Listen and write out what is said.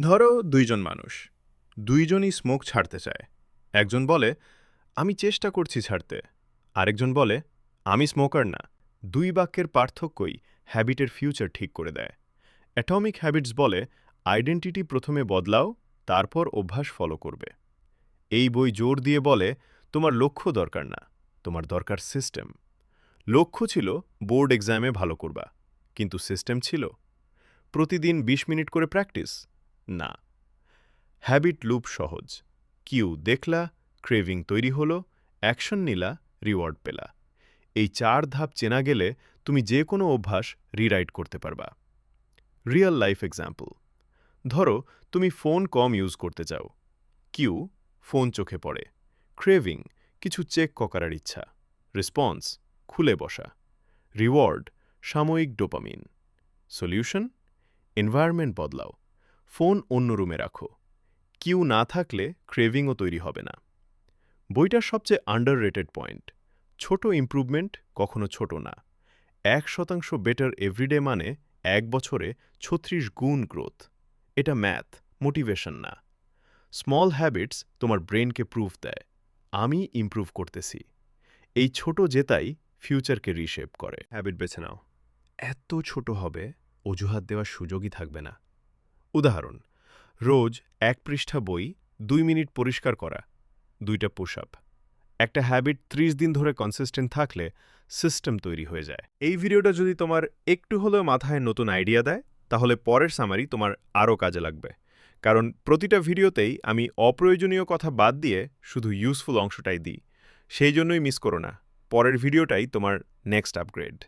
ধরো দুইজন মানুষ। দুইজনই স্মোক ছাড়তে চায়। একজন বলে, আমি চেষ্টা করছি ছাড়তে। আরেকজন বলে, আমি স্মোকার না। দুই বাক্যের পার্থক্যই হ্যাবিটের ফিউচার ঠিক করে দেয়। অ্যাটমিক হ্যাবিটস বলে আইডেন্টিটি প্রথমে বদলাও, তারপর অভ্যাস ফলো করবে। এই বই জোর দিয়ে বলে, তোমার লক্ষ্য দরকার না, তোমার দরকার সিস্টেম লক্ষ্য ছিল বোর্ড এক্সামে ভালো করবা, কিন্তু সিস্টেম ছিল। প্রতিদিন ২০ মিনিট করে প্র্যাকটিস না। হ্যাবিট লুপ সহজ। কিউ দেখলা ক্রেভিং তৈরি হলো অ্যাকশন নিলা রিওয়ার্ড পেলা। এই চার ধাপ চেনা গেলে তুমি যে কোনো অভ্যাস রিরাইট করতে পারবা। রিয়েল লাইফ এক্সাম্পল ধরো, তুমি ফোন কম ইউজ করতে চাও। কিউ ফোন চোখে পড়ে। ক্রেভিং কিছু চেক করার ইচ্ছা। রেসপন্স খুলে বসা। রিওয়ার্ড সাময়িক ডোপামিন সলিউশন এনভায়রনমেন্ট বদলাও। ফোন অন্য রুমে রাখো। কিউ না থাকলে ক্রেভিংও তৈরি হবে না। বইটার সবচেয়ে আন্ডার রেটেড পয়েন্ট ছোট ইমপ্রুভমেন্ট কখনো ছোট না। এক শতাংশ বেটার এভরিডে মানে এক বছরে ছত্রিশ গুণ গ্রোথ এটা ম্যাথ মোটিভেশন না। স্মল হ্যাবিটস তোমার ব্রেনকে প্রুফ দেয়। আমি ইমপ্রুভ করতেছি। এই ছোট জেতাই ফিউচারকে রিশেপ করে। হ্যাবিট বেছে নাও। এত ছোট হবে, অজুহাত দেওয়ার সুযোগই থাকবে না। উদাহরণ, রোজ এক পৃষ্ঠা বই, দুই মিনিট পরিষ্কার করা, দুইটা পুশ আপ একটা হ্যাবিট ত্রিশ দিন ধরে কনসিস্টেন্ট থাকলে সিস্টেম তৈরি হয়ে যায়। এই ভিডিওটা যদি তোমার একটু হলেও মাথায় নতুন আইডিয়া দেয়, তাহলে পরের সামারি তোমার আরও কাজে লাগবে। কারণ প্রতিটা ভিডিওতেই আমি অপ্রয়োজনীয় কথা বাদ দিয়ে শুধু ইউজফুল অংশটাই দিই। সেই জন্যই মিস করো না। পরের ভিডিওটাই তোমার নেক্সট আপগ্রেড